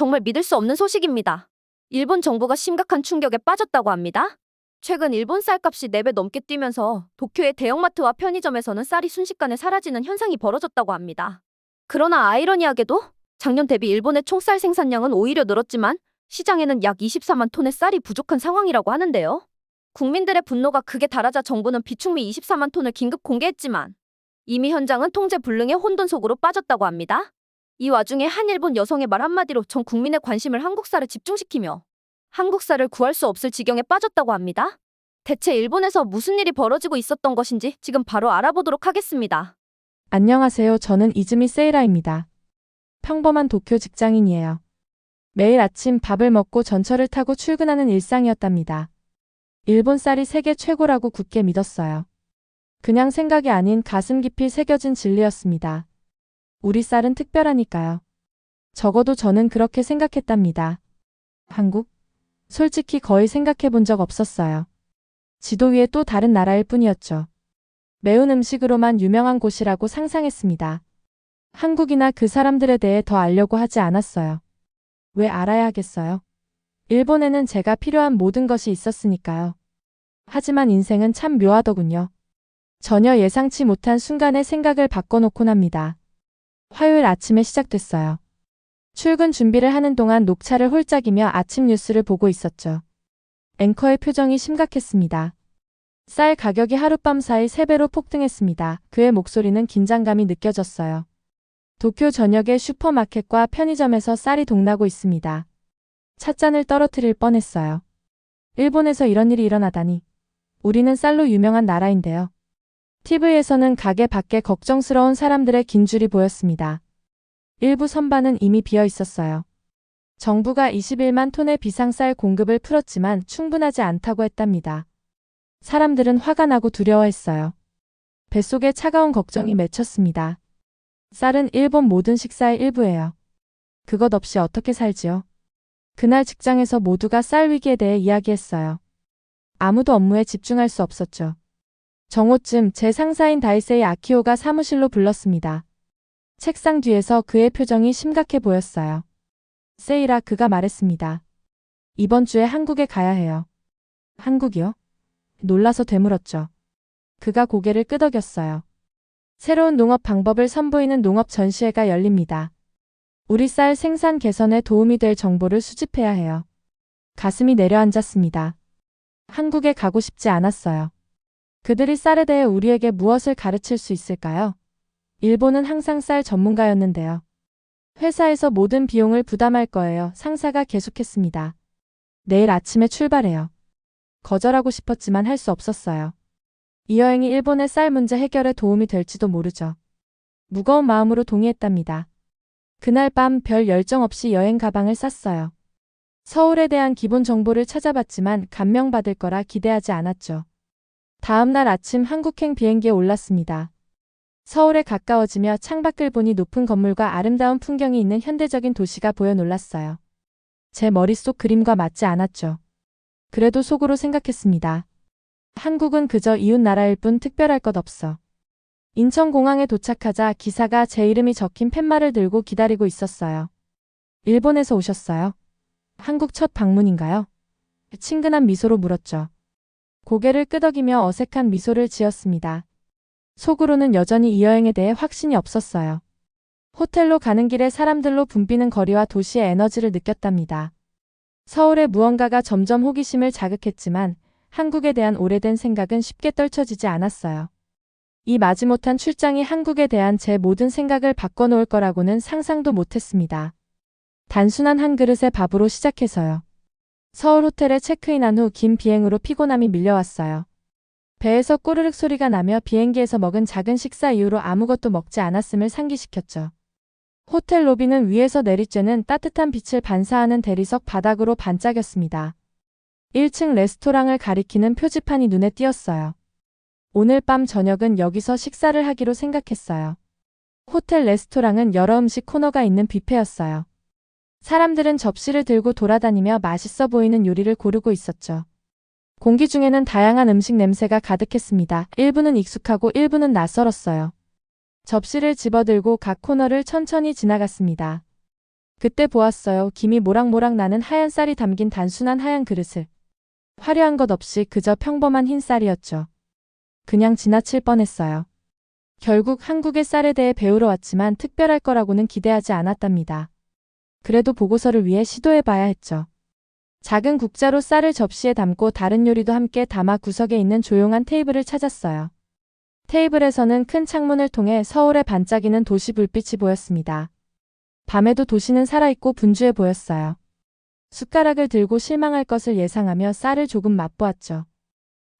정말 믿을 수 없는 소식입니다. 일본 정부가 심각한 충격에 빠졌다고 합니다. 최근 일본 쌀값이 4배 넘게 뛰면서 도쿄의 대형마트와 편의점에서는 쌀이 순식간에 사라지는 현상이 벌어졌다고 합니다. 그러나 아이러니하게도 작년 대비 일본의 총쌀 생산량은 오히려 늘었지만 시장에는 약 24만 톤의 쌀이 부족한 상황이라고 하는데요. 국민들의 분노가 극에 달하자 정부는 비축미 24만 톤을 긴급 공개했지만 이미 현장은 통제 불능의 혼돈 속으로 빠졌다고 합니다. 이 와중에 한 일본 여성의 말 한마디로 전 국민의 관심을 한국쌀에 집중시키며 한국쌀을 구할 수 없을 지경에 빠졌다고 합니다. 대체 일본에서 무슨 일이 벌어지고 있었던 것인지 지금 바로 알아보도록 하겠습니다. 안녕하세요. 저는 이즈미 세이라입니다. 평범한 도쿄 직장인이에요. 매일 아침 밥을 먹고 전철을 타고 출근하는 일상이었답니다. 일본 쌀이 세계 최고라고 굳게 믿었어요. 그냥 생각이 아닌 가슴 깊이 새겨진 진리였습니다. 우리 쌀은 특별하니까요. 적어도 저는 그렇게 생각했답니다. 한국? 솔직히 거의 생각해 본 적 없었어요. 지도 위에 또 다른 나라일 뿐이었죠. 매운 음식으로만 유명한 곳이라고 상상했습니다. 한국이나 그 사람들에 대해 더 알려고 하지 않았어요. 왜 알아야 하겠어요? 일본에는 제가 필요한 모든 것이 있었으니까요. 하지만 인생은 참 묘하더군요. 전혀 예상치 못한 순간에 생각을 바꿔놓곤 합니다. 화요일 아침에 시작됐어요. 출근 준비를 하는 동안 녹차를 홀짝이며 아침 뉴스를 보고 있었죠. 앵커의 표정이 심각했습니다. 쌀 가격이 하룻밤 사이 3배로 폭등했습니다. 그의 목소리는 긴장감이 느껴졌어요. 도쿄 전역의 슈퍼마켓과 편의점에서 쌀이 동나고 있습니다. 찻잔을 떨어뜨릴 뻔했어요. 일본에서 이런 일이 일어나다니. 우리는 쌀로 유명한 나라인데요. TV에서는 가게 밖에 걱정스러운 사람들의 긴 줄이 보였습니다. 일부 선반은 이미 비어 있었어요. 정부가 21만 톤의 비상쌀 공급을 풀었지만 충분하지 않다고 했답니다. 사람들은 화가 나고 두려워했어요. 뱃속에 차가운 걱정이 맺혔습니다. 쌀은 일본 모든 식사의 일부예요. 그것 없이 어떻게 살지요? 그날 직장에서 모두가 쌀 위기에 대해 이야기했어요. 아무도 업무에 집중할 수 없었죠. 정오쯤 제 상사인 다이세이 아키오가 사무실로 불렀습니다. 책상 뒤에서 그의 표정이 심각해 보였어요. 세이라 그가 말했습니다. 이번 주에 한국에 가야 해요. 한국이요? 놀라서 되물었죠. 그가 고개를 끄덕였어요. 새로운 농업 방법을 선보이는 농업 전시회가 열립니다. 우리 쌀 생산 개선에 도움이 될 정보를 수집해야 해요. 가슴이 내려앉았습니다. 한국에 가고 싶지 않았어요. 그들이 쌀에 대해 우리에게 무엇을 가르칠 수 있을까요? 일본은 항상 쌀 전문가였는데요. 회사에서 모든 비용을 부담할 거예요. 상사가 계속했습니다. 내일 아침에 출발해요. 거절하고 싶었지만 할 수 없었어요. 이 여행이 일본의 쌀 문제 해결에 도움이 될지도 모르죠. 무거운 마음으로 동의했답니다. 그날 밤 별 열정 없이 여행 가방을 쌌어요. 서울에 대한 기본 정보를 찾아봤지만 감명받을 거라 기대하지 않았죠. 다음 날 아침 한국행 비행기에 올랐습니다. 서울에 가까워지며 창밖을 보니 높은 건물과 아름다운 풍경이 있는 현대적인 도시가 보여 놀랐어요. 제 머릿속 그림과 맞지 않았죠. 그래도 속으로 생각했습니다. 한국은 그저 이웃 나라일 뿐 특별할 것 없어. 인천공항에 도착하자 기사가 제 이름이 적힌 팻말을 들고 기다리고 있었어요. 일본에서 오셨어요? 한국 첫 방문인가요? 친근한 미소로 물었죠. 고개를 끄덕이며 어색한 미소를 지었습니다. 속으로는 여전히 이 여행에 대해 확신이 없었어요. 호텔로 가는 길에 사람들로 붐비는 거리와 도시의 에너지를 느꼈답니다. 서울의 무언가가 점점 호기심을 자극했지만 한국에 대한 오래된 생각은 쉽게 떨쳐지지 않았어요. 이 마지못한 출장이 한국에 대한 제 모든 생각을 바꿔놓을 거라고는 상상도 못했습니다. 단순한 한 그릇의 밥으로 시작해서요. 서울 호텔에 체크인한 후 긴 비행으로 피곤함이 밀려왔어요. 배에서 꼬르륵 소리가 나며 비행기에서 먹은 작은 식사 이후로 아무것도 먹지 않았음을 상기시켰죠. 호텔 로비는 위에서 내리쬐는 따뜻한 빛을 반사하는 대리석 바닥으로 반짝였습니다. 1층 레스토랑을 가리키는 표지판이 눈에 띄었어요. 오늘 밤 저녁은 여기서 식사를 하기로 생각했어요. 호텔 레스토랑은 여러 음식 코너가 있는 뷔페였어요. 사람들은 접시를 들고 돌아다니며 맛있어 보이는 요리를 고르고 있었죠. 공기 중에는 다양한 음식 냄새가 가득했습니다. 일부는 익숙하고 일부는 낯설었어요. 접시를 집어들고 각 코너를 천천히 지나갔습니다. 그때 보았어요. 김이 모락모락 나는 하얀 쌀이 담긴 단순한 하얀 그릇을. 화려한 것 없이 그저 평범한 흰 쌀이었죠. 그냥 지나칠 뻔했어요. 결국 한국의 쌀에 대해 배우러 왔지만 특별할 거라고는 기대하지 않았답니다. 그래도 보고서를 위해 시도해봐야 했죠. 작은 국자로 쌀을 접시에 담고 다른 요리도 함께 담아 구석에 있는 조용한 테이블을 찾았어요. 테이블에서는 큰 창문을 통해 서울의 반짝이는 도시 불빛이 보였습니다. 밤에도 도시는 살아있고 분주해 보였어요. 숟가락을 들고 실망할 것을 예상하며 쌀을 조금 맛보았죠.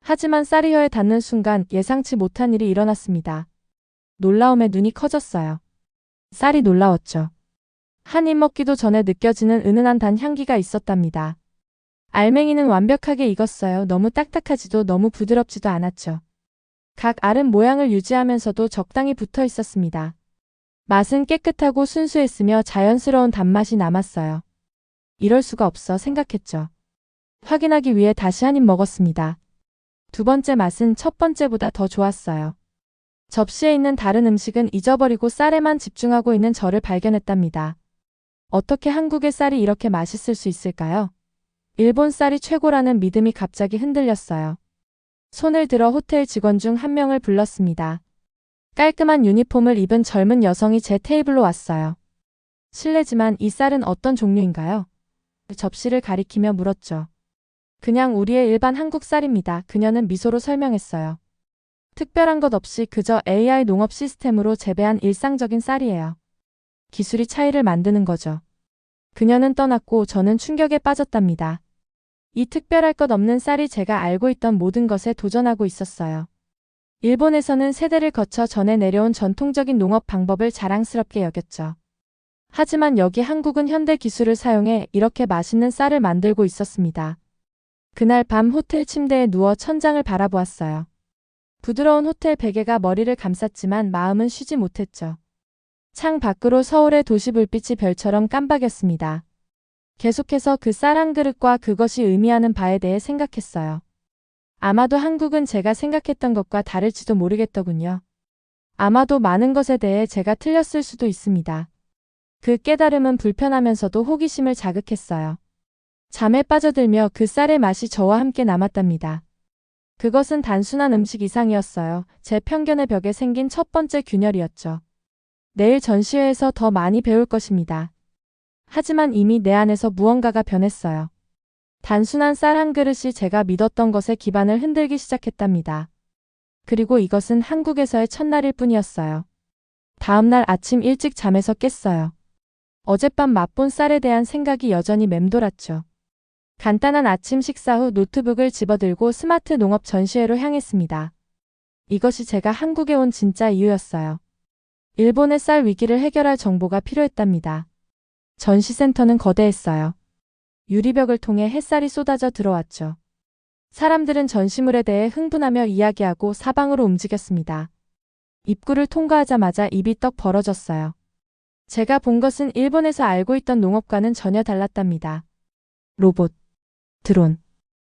하지만 쌀이 혀에 닿는 순간 예상치 못한 일이 일어났습니다. 놀라움에 눈이 커졌어요. 쌀이 놀라웠죠. 한 입 먹기도 전에 느껴지는 은은한 단 향기가 있었답니다. 알맹이는 완벽하게 익었어요. 너무 딱딱하지도 너무 부드럽지도 않았죠. 각 알은 모양을 유지하면서도 적당히 붙어 있었습니다. 맛은 깨끗하고 순수했으며 자연스러운 단맛이 남았어요. 이럴 수가 없어 생각했죠. 확인하기 위해 다시 한 입 먹었습니다. 두 번째 맛은 첫 번째보다 더 좋았어요. 접시에 있는 다른 음식은 잊어버리고 쌀에만 집중하고 있는 저를 발견했답니다. 어떻게 한국의 쌀이 이렇게 맛있을 수 있을까요? 일본 쌀이 최고라는 믿음이 갑자기 흔들렸어요. 손을 들어 호텔 직원 중 한 명을 불렀습니다. 깔끔한 유니폼을 입은 젊은 여성이 제 테이블로 왔어요. 실례지만 이 쌀은 어떤 종류인가요? 접시를 가리키며 물었죠. 그냥 우리의 일반 한국 쌀입니다. 그녀는 미소로 설명했어요. 특별한 것 없이 그저 AI 농업 시스템으로 재배한 일상적인 쌀이에요. 기술이 차이를 만드는 거죠. 그녀는 떠났고 저는 충격에 빠졌답니다. 이 특별할 것 없는 쌀이 제가 알고 있던 모든 것에 도전하고 있었어요. 일본에서는 세대를 거쳐 전해 내려온 전통적인 농업 방법을 자랑스럽게 여겼죠. 하지만 여기 한국은 현대 기술을 사용해 이렇게 맛있는 쌀을 만들고 있었습니다. 그날 밤 호텔 침대에 누워 천장을 바라보았어요. 부드러운 호텔 베개가 머리를 감쌌지만 마음은 쉬지 못했죠. 창 밖으로 서울의 도시 불빛이 별처럼 깜박였습니다. 계속해서 그 쌀 한 그릇과 그것이 의미하는 바에 대해 생각했어요. 아마도 한국은 제가 생각했던 것과 다를지도 모르겠더군요. 아마도 많은 것에 대해 제가 틀렸을 수도 있습니다. 그 깨달음은 불편하면서도 호기심을 자극했어요. 잠에 빠져들며 그 쌀의 맛이 저와 함께 남았답니다. 그것은 단순한 음식 이상이었어요. 제 편견의 벽에 생긴 첫 번째 균열이었죠. 내일 전시회에서 더 많이 배울 것입니다. 하지만 이미 내 안에서 무언가가 변했어요. 단순한 쌀 한 그릇이 제가 믿었던 것의 기반을 흔들기 시작했답니다. 그리고 이것은 한국에서의 첫날일 뿐이었어요. 다음날 아침 일찍 잠에서 깼어요. 어젯밤 맛본 쌀에 대한 생각이 여전히 맴돌았죠. 간단한 아침 식사 후 노트북을 집어들고 스마트 농업 전시회로 향했습니다. 이것이 제가 한국에 온 진짜 이유였어요. 일본의 쌀 위기를 해결할 정보가 필요했답니다. 전시센터는 거대했어요. 유리벽을 통해 햇살이 쏟아져 들어왔죠. 사람들은 전시물에 대해 흥분하며 이야기하고 사방으로 움직였습니다. 입구를 통과하자마자 입이 떡 벌어졌어요. 제가 본 것은 일본에서 알고 있던 농업과는 전혀 달랐답니다. 로봇, 드론,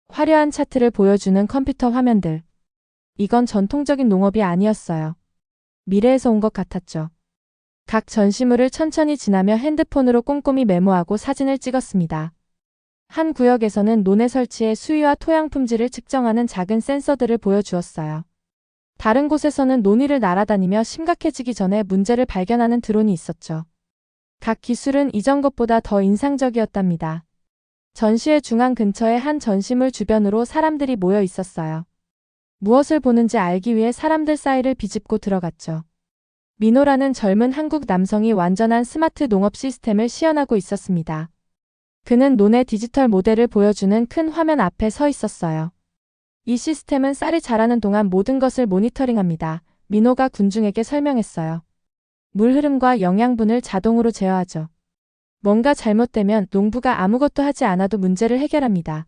화려한 차트를 보여주는 컴퓨터 화면들. 이건 전통적인 농업이 아니었어요. 미래에서 온 것 같았죠. 각 전시물을 천천히 지나며 핸드폰으로 꼼꼼히 메모하고 사진을 찍었습니다. 한 구역에서는 논에 설치해 수위와 토양 품질을 측정하는 작은 센서들을 보여주었어요. 다른 곳에서는 논위를 날아다니며 심각해지기 전에 문제를 발견하는 드론이 있었죠. 각 기술은 이전 것보다 더 인상적이었답니다. 전시회 중앙 근처의 한 전시물 주변으로 사람들이 모여 있었어요. 무엇을 보는지 알기 위해 사람들 사이를 비집고 들어갔죠. 민호라는 젊은 한국 남성이 완전한 스마트 농업 시스템을 시연하고 있었습니다. 그는 논의 디지털 모델을 보여주는 큰 화면 앞에 서 있었어요. 이 시스템은 쌀이 자라는 동안 모든 것을 모니터링합니다. 민호가 군중에게 설명했어요. 물 흐름과 영양분을 자동으로 제어하죠. 뭔가 잘못되면 농부가 아무것도 하지 않아도 문제를 해결합니다.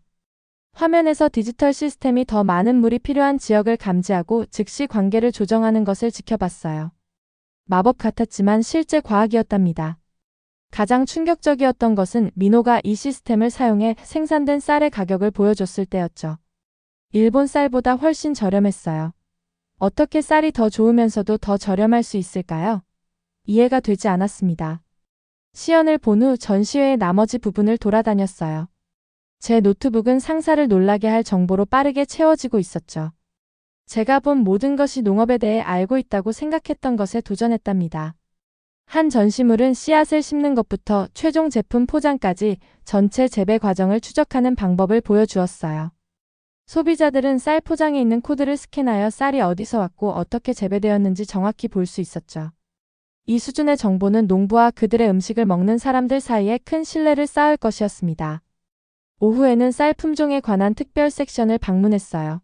화면에서 디지털 시스템이 더 많은 물이 필요한 지역을 감지하고 즉시 관계를 조정하는 것을 지켜봤어요. 마법 같았지만 실제 과학이었답니다. 가장 충격적이었던 것은 민호가 이 시스템을 사용해 생산된 쌀의 가격을 보여줬을 때였죠. 일본 쌀보다 훨씬 저렴했어요. 어떻게 쌀이 더 좋으면서도 더 저렴할 수 있을까요? 이해가 되지 않았습니다. 시연을 본 후 전시회의 나머지 부분을 돌아다녔어요. 제 노트북은 상사를 놀라게 할 정보로 빠르게 채워지고 있었죠. 제가 본 모든 것이 농업에 대해 알고 있다고 생각했던 것에 도전했답니다. 한 전시물은 씨앗을 심는 것부터 최종 제품 포장까지 전체 재배 과정을 추적하는 방법을 보여주었어요. 소비자들은 쌀 포장에 있는 코드를 스캔하여 쌀이 어디서 왔고 어떻게 재배되었는지 정확히 볼 수 있었죠. 이 수준의 정보는 농부와 그들의 음식을 먹는 사람들 사이에 큰 신뢰를 쌓을 것이었습니다. 오후에는 쌀 품종에 관한 특별 섹션을 방문했어요.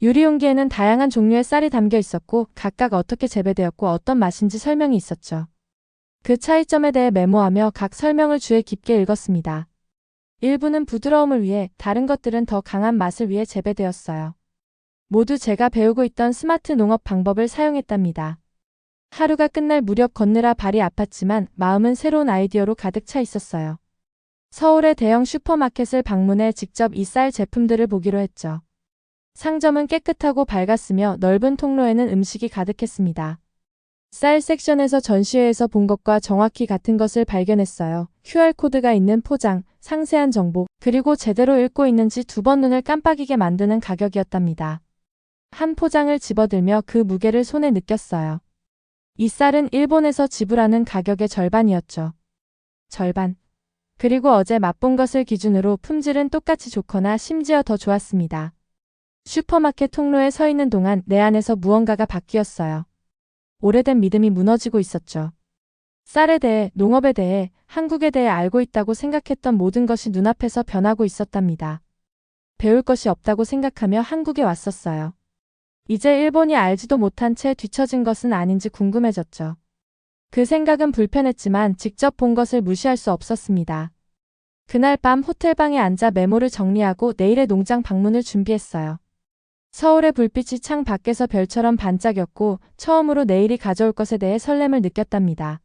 유리용기에는 다양한 종류의 쌀이 담겨 있었고 각각 어떻게 재배되었고 어떤 맛인지 설명이 있었죠. 그 차이점에 대해 메모하며 각 설명을 주에 깊게 읽었습니다. 일부는 부드러움을 위해 다른 것들은 더 강한 맛을 위해 재배되었어요. 모두 제가 배우고 있던 스마트 농업 방법을 사용했답니다. 하루가 끝날 무렵 걷느라 발이 아팠지만 마음은 새로운 아이디어로 가득 차 있었어요. 서울의 대형 슈퍼마켓을 방문해 직접 이 쌀 제품들을 보기로 했죠. 상점은 깨끗하고 밝았으며 넓은 통로에는 음식이 가득했습니다. 쌀 섹션에서 전시회에서 본 것과 정확히 같은 것을 발견했어요. QR코드가 있는 포장, 상세한 정보, 그리고 제대로 읽고 있는지 두 번 눈을 깜빡이게 만드는 가격이었답니다. 한 포장을 집어들며 그 무게를 손에 느꼈어요. 이 쌀은 일본에서 지불하는 가격의 절반이었죠. 절반. 그리고 어제 맛본 것을 기준으로 품질은 똑같이 좋거나 심지어 더 좋았습니다. 슈퍼마켓 통로에 서 있는 동안 내 안에서 무언가가 바뀌었어요. 오래된 믿음이 무너지고 있었죠. 쌀에 대해, 농업에 대해, 한국에 대해 알고 있다고 생각했던 모든 것이 눈앞에서 변하고 있었답니다. 배울 것이 없다고 생각하며 한국에 왔었어요. 이제 일본이 알지도 못한 채 뒤처진 것은 아닌지 궁금해졌죠. 그 생각은 불편했지만 직접 본 것을 무시할 수 없었습니다. 그날 밤 호텔방에 앉아 메모를 정리하고 내일의 농장 방문을 준비했어요. 서울의 불빛이 창 밖에서 별처럼 반짝였고 처음으로 내일이 가져올 것에 대해 설렘을 느꼈답니다.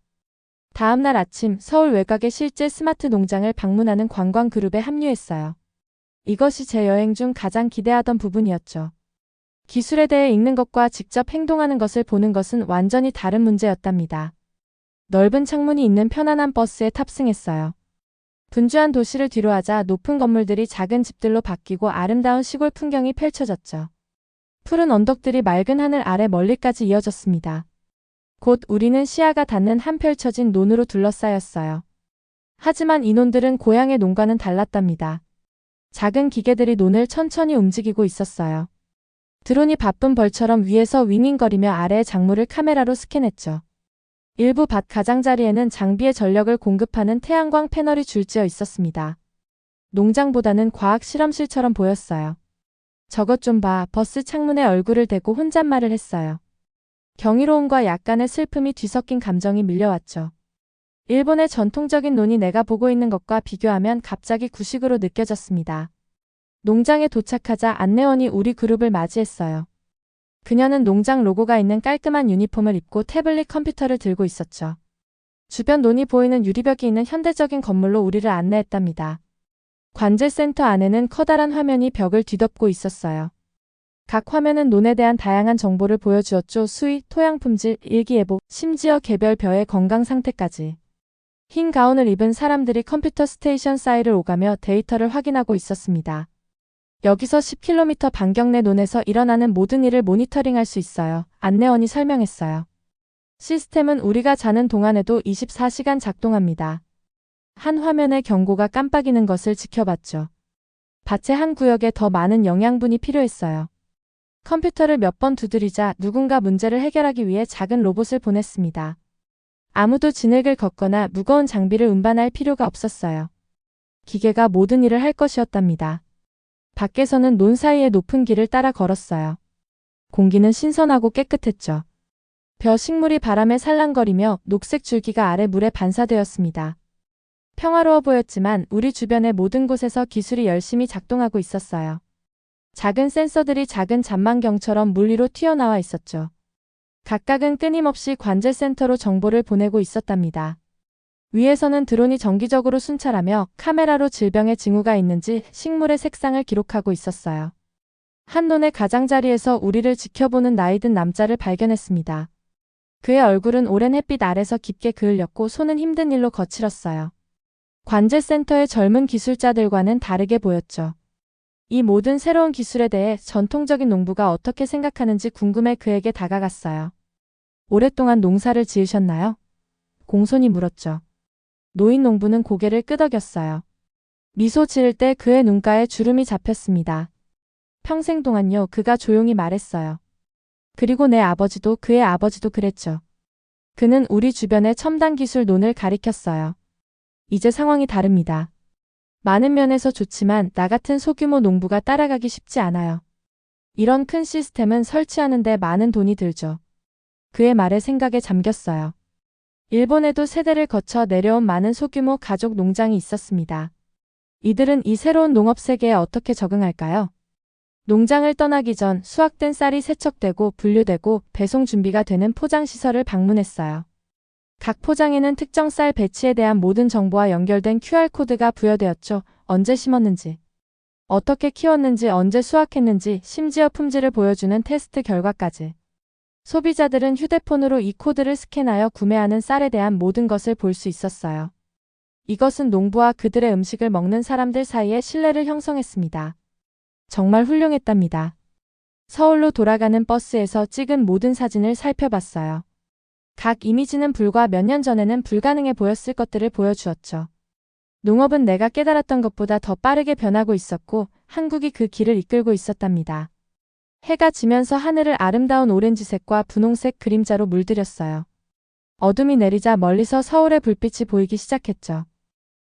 다음 날 아침 서울 외곽의 실제 스마트 농장을 방문하는 관광 그룹에 합류했어요. 이것이 제 여행 중 가장 기대하던 부분이었죠. 기술에 대해 읽는 것과 직접 행동하는 것을 보는 것은 완전히 다른 문제였답니다. 넓은 창문이 있는 편안한 버스에 탑승했어요. 분주한 도시를 뒤로하자 높은 건물들이 작은 집들로 바뀌고 아름다운 시골 풍경이 펼쳐졌죠. 푸른 언덕들이 맑은 하늘 아래 멀리까지 이어졌습니다. 곧 우리는 시야가 닿는 한 펼쳐진 논으로 둘러싸였어요. 하지만 이 논들은 고향의 농과는 달랐답니다. 작은 기계들이 논을 천천히 움직이고 있었어요. 드론이 바쁜 벌처럼 위에서 윙윙거리며 아래의 작물을 카메라로 스캔했죠. 일부 밭 가장자리에는 장비의 전력을 공급하는 태양광 패널이 줄지어 있었습니다. 농장보다는 과학 실험실처럼 보였어요. 저것 좀 봐, 버스 창문에 얼굴을 대고 혼잣말을 했어요. 경이로움과 약간의 슬픔이 뒤섞인 감정이 밀려왔죠. 일본의 전통적인 논이 내가 보고 있는 것과 비교하면 갑자기 구식으로 느껴졌습니다. 농장에 도착하자 안내원이 우리 그룹을 맞이했어요. 그녀는 농장 로고가 있는 깔끔한 유니폼을 입고 태블릿 컴퓨터를 들고 있었죠. 주변 논이 보이는 유리벽이 있는 현대적인 건물로 우리를 안내했답니다. 관제센터 안에는 커다란 화면이 벽을 뒤덮고 있었어요. 각 화면은 논에 대한 다양한 정보를 보여주었죠. 수위, 토양 품질, 일기예보, 심지어 개별 벼의 건강 상태까지. 흰 가운을 입은 사람들이 컴퓨터 스테이션 사이를 오가며 데이터를 확인하고 있었습니다. 여기서 10km 반경 내 논에서 일어나는 모든 일을 모니터링할 수 있어요. 안내원이 설명했어요. 시스템은 우리가 자는 동안에도 24시간 작동합니다. 한 화면의 경고가 깜빡이는 것을 지켜봤죠. 밭의 한 구역에 더 많은 영양분이 필요했어요. 컴퓨터를 몇 번 두드리자 누군가 문제를 해결하기 위해 작은 로봇을 보냈습니다. 아무도 진흙을 걷거나 무거운 장비를 운반할 필요가 없었어요. 기계가 모든 일을 할 것이었답니다. 밖에서는 논 사이의 높은 길을 따라 걸었어요. 공기는 신선하고 깨끗했죠. 벼 식물이 바람에 살랑거리며 녹색 줄기가 아래 물에 반사되었습니다. 평화로워 보였지만 우리 주변의 모든 곳에서 기술이 열심히 작동하고 있었어요. 작은 센서들이 작은 잔망경처럼 물 위로 튀어나와 있었죠. 각각은 끊임없이 관제센터로 정보를 보내고 있었답니다. 위에서는 드론이 정기적으로 순찰하며 카메라로 질병의 징후가 있는지 식물의 색상을 기록하고 있었어요. 한논의 가장자리에서 우리를 지켜보는 나이든 남자를 발견했습니다. 그의 얼굴은 오랜 햇빛 아래서 깊게 그을렸고 손은 힘든 일로 거칠었어요. 관제센터의 젊은 기술자들과는 다르게 보였죠. 이 모든 새로운 기술에 대해 전통적인 농부가 어떻게 생각하는지 궁금해 그에게 다가갔어요. 오랫동안 농사를 지으셨나요? 공손히 물었죠. 노인 농부는 고개를 끄덕였어요. 미소 지을 때 그의 눈가에 주름이 잡혔습니다. 평생 동안요, 그가 조용히 말했어요. 그리고 내 아버지도 그의 아버지도 그랬죠. 그는 우리 주변의 첨단 기술 논을 가리켰어요. 이제 상황이 다릅니다. 많은 면에서 좋지만 나 같은 소규모 농부가 따라가기 쉽지 않아요. 이런 큰 시스템은 설치하는데 많은 돈이 들죠. 그의 말에 생각에 잠겼어요. 일본에도 세대를 거쳐 내려온 많은 소규모 가족 농장이 있었습니다. 이들은 이 새로운 농업 세계에 어떻게 적응할까요? 농장을 떠나기 전 수확된 쌀이 세척되고 분류되고 배송 준비가 되는 포장시설을 방문했어요. 각 포장에는 특정 쌀 배치에 대한 모든 정보와 연결된 QR코드가 부여되었죠. 언제 심었는지, 어떻게 키웠는지, 언제 수확했는지, 심지어 품질을 보여주는 테스트 결과까지. 소비자들은 휴대폰으로 이 코드를 스캔하여 구매하는 쌀에 대한 모든 것을 볼 수 있었어요. 이것은 농부와 그들의 음식을 먹는 사람들 사이에 신뢰를 형성했습니다. 정말 훌륭했답니다. 서울로 돌아가는 버스에서 찍은 모든 사진을 살펴봤어요. 각 이미지는 불과 몇 년 전에는 불가능해 보였을 것들을 보여주었죠. 농업은 내가 깨달았던 것보다 더 빠르게 변하고 있었고 한국이 그 길을 이끌고 있었답니다. 해가 지면서 하늘을 아름다운 오렌지색과 분홍색 그림자로 물들였어요. 어둠이 내리자 멀리서 서울의 불빛이 보이기 시작했죠.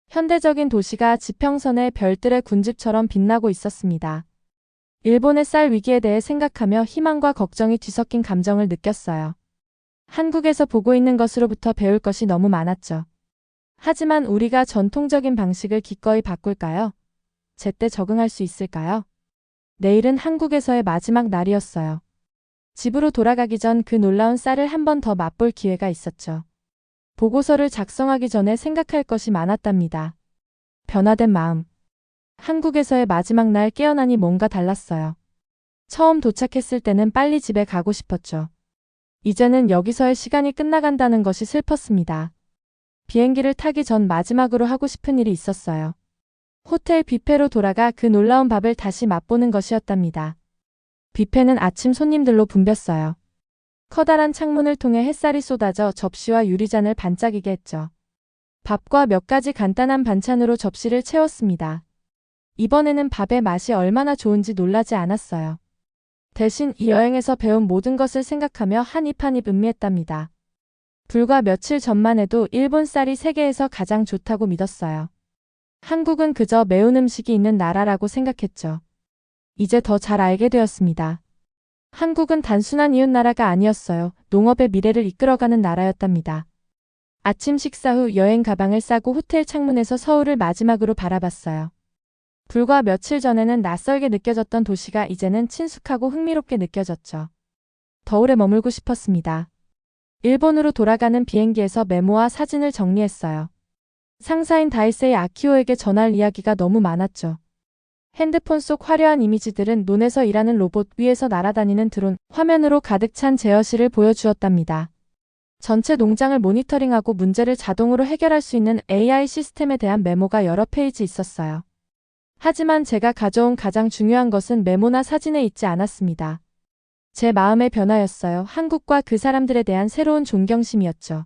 현대적인 도시가 지평선의 별들의 군집처럼 빛나고 있었습니다. 일본의 쌀 위기에 대해 생각하며 희망과 걱정이 뒤섞인 감정을 느꼈어요. 한국에서 보고 있는 것으로부터 배울 것이 너무 많았죠. 하지만 우리가 전통적인 방식을 기꺼이 바꿀까요? 제때 적응할 수 있을까요? 내일은 한국에서의 마지막 날이었어요. 집으로 돌아가기 전 그 놀라운 쌀을 한 번 더 맛볼 기회가 있었죠. 보고서를 작성하기 전에 생각할 것이 많았답니다. 변화된 마음. 한국에서의 마지막 날 깨어나니 뭔가 달랐어요. 처음 도착했을 때는 빨리 집에 가고 싶었죠. 이제는 여기서의 시간이 끝나간다는 것이 슬펐습니다. 비행기를 타기 전 마지막으로 하고 싶은 일이 있었어요. 호텔 뷔페로 돌아가 그 놀라운 밥을 다시 맛보는 것이었답니다. 뷔페는 아침 손님들로 붐볐어요. 커다란 창문을 통해 햇살이 쏟아져 접시와 유리잔을 반짝이게 했죠. 밥과 몇 가지 간단한 반찬으로 접시를 채웠습니다. 이번에는 밥의 맛이 얼마나 좋은지 놀라지 않았어요. 대신 이 여행에서 배운 모든 것을 생각하며 한 입 한 입 음미했답니다. 불과 며칠 전만 해도 일본 쌀이 세계에서 가장 좋다고 믿었어요. 한국은 그저 매운 음식이 있는 나라라고 생각했죠. 이제 더 잘 알게 되었습니다. 한국은 단순한 이웃나라가 아니었어요. 농업의 미래를 이끌어가는 나라였답니다. 아침 식사 후 여행 가방을 싸고 호텔 창문에서 서울을 마지막으로 바라봤어요. 불과 며칠 전에는 낯설게 느껴졌던 도시가 이제는 친숙하고 흥미롭게 느껴졌죠. 더울에 머물고 싶었습니다. 일본으로 돌아가는 비행기에서 메모와 사진을 정리했어요. 상사인 다이세이 아키오에게 전할 이야기가 너무 많았죠. 핸드폰 속 화려한 이미지들은 논에서 일하는 로봇 위에서 날아다니는 드론, 화면으로 가득 찬 제어실을 보여주었답니다. 전체 농장을 모니터링하고 문제를 자동으로 해결할 수 있는 AI 시스템에 대한 메모가 여러 페이지 있었어요. 하지만 제가 가져온 가장 중요한 것은 메모나 사진에 있지 않았습니다. 제 마음의 변화였어요. 한국과 그 사람들에 대한 새로운 존경심이었죠.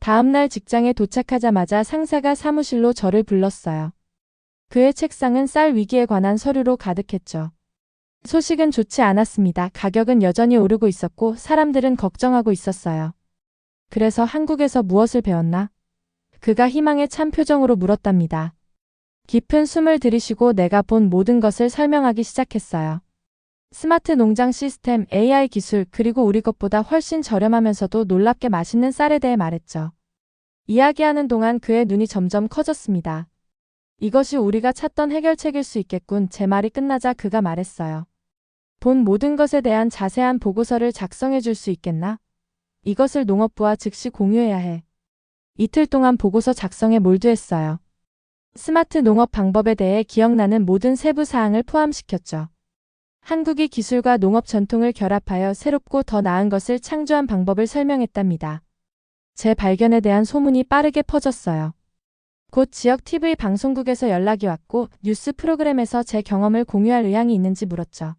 다음날 직장에 도착하자마자 상사가 사무실로 저를 불렀어요. 그의 책상은 쌀 위기에 관한 서류로 가득했죠. 소식은 좋지 않았습니다. 가격은 여전히 오르고 있었고 사람들은 걱정하고 있었어요. 그래서 한국에서 무엇을 배웠나? 그가 희망에 찬 표정으로 물었답니다. 깊은 숨을 들이쉬고 내가 본 모든 것을 설명하기 시작했어요. 스마트 농장 시스템, AI 기술, 그리고 우리 것보다 훨씬 저렴하면서도 놀랍게 맛있는 쌀에 대해 말했죠. 이야기하는 동안 그의 눈이 점점 커졌습니다. 이것이 우리가 찾던 해결책일 수 있겠군. 제 말이 끝나자 그가 말했어요. 본 모든 것에 대한 자세한 보고서를 작성해 줄 수 있겠나? 이것을 농업부와 즉시 공유해야 해. 이틀 동안 보고서 작성에 몰두했어요. 스마트 농업 방법에 대해 기억나는 모든 세부 사항을 포함시켰죠. 한국이 기술과 농업 전통을 결합하여 새롭고 더 나은 것을 창조한 방법을 설명했답니다. 제 발견에 대한 소문이 빠르게 퍼졌어요. 곧 지역 TV 방송국에서 연락이 왔고 뉴스 프로그램에서 제 경험을 공유할 의향이 있는지 물었죠.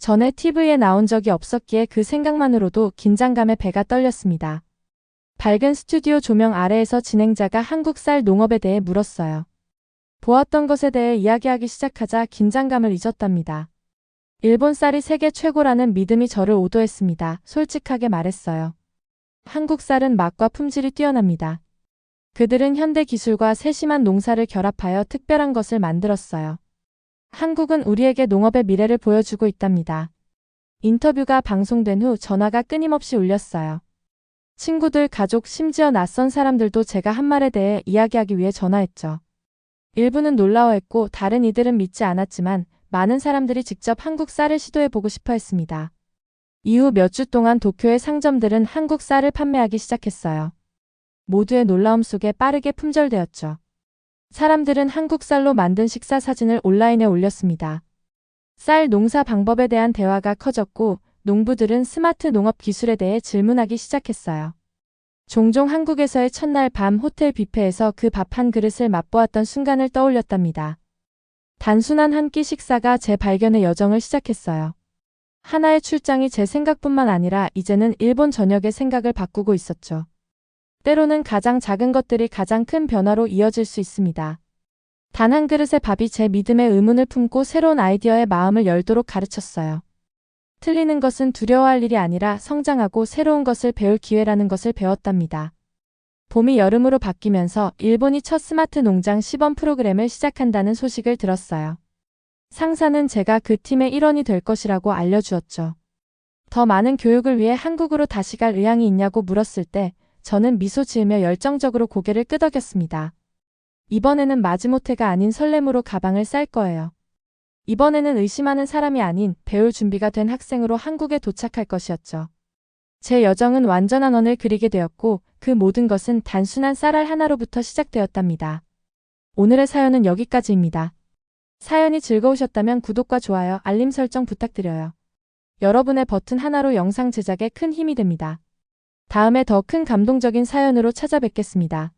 전에 TV에 나온 적이 없었기에 그 생각만으로도 긴장감에 배가 떨렸습니다. 밝은 스튜디오 조명 아래에서 진행자가 한국 쌀 농업에 대해 물었어요. 보았던 것에 대해 이야기하기 시작하자 긴장감을 잊었답니다. 일본 쌀이 세계 최고라는 믿음이 저를 오도했습니다. 솔직하게 말했어요. 한국 쌀은 맛과 품질이 뛰어납니다. 그들은 현대 기술과 세심한 농사를 결합하여 특별한 것을 만들었어요. 한국은 우리에게 농업의 미래를 보여주고 있답니다. 인터뷰가 방송된 후 전화가 끊임없이 울렸어요. 친구들, 가족, 심지어 낯선 사람들도 제가 한 말에 대해 이야기하기 위해 전화했죠. 일부는 놀라워했고 다른 이들은 믿지 않았지만 많은 사람들이 직접 한국 쌀을 시도해보고 싶어 했습니다. 이후 몇 주 동안 도쿄의 상점들은 한국 쌀을 판매하기 시작했어요. 모두의 놀라움 속에 빠르게 품절되었죠. 사람들은 한국 쌀로 만든 식사 사진을 온라인에 올렸습니다. 쌀 농사 방법에 대한 대화가 커졌고 농부들은 스마트 농업 기술에 대해 질문하기 시작했어요. 종종 한국에서의 첫날 밤 호텔 뷔페에서 그 밥 한 그릇을 맛보았던 순간을 떠올렸답니다. 단순한 한 끼 식사가 제 발견의 여정을 시작했어요. 하나의 출장이 제 생각뿐만 아니라 이제는 일본 전역의 생각을 바꾸고 있었죠. 때로는 가장 작은 것들이 가장 큰 변화로 이어질 수 있습니다. 단 한 그릇의 밥이 제 믿음의 의문을 품고 새로운 아이디어의 마음을 열도록 가르쳤어요. 틀리는 것은 두려워할 일이 아니라 성장하고 새로운 것을 배울 기회라는 것을 배웠답니다. 봄이 여름으로 바뀌면서 일본이 첫 스마트 농장 시범 프로그램을 시작한다는 소식을 들었어요. 상사는 제가 그 팀의 일원이 될 것이라고 알려주었죠. 더 많은 교육을 위해 한국으로 다시 갈 의향이 있냐고 물었을 때 저는 미소 지으며 열정적으로 고개를 끄덕였습니다. 이번에는 마지못해가 아닌 설렘으로 가방을 쌀 거예요. 이번에는 의심하는 사람이 아닌 배울 준비가 된 학생으로 한국에 도착할 것이었죠. 제 여정은 완전한 원을 그리게 되었고 그 모든 것은 단순한 쌀알 하나로부터 시작되었답니다. 오늘의 사연은 여기까지입니다. 사연이 즐거우셨다면 구독과 좋아요, 알림 설정 부탁드려요. 여러분의 버튼 하나로 영상 제작에 큰 힘이 됩니다. 다음에 더 큰 감동적인 사연으로 찾아뵙겠습니다.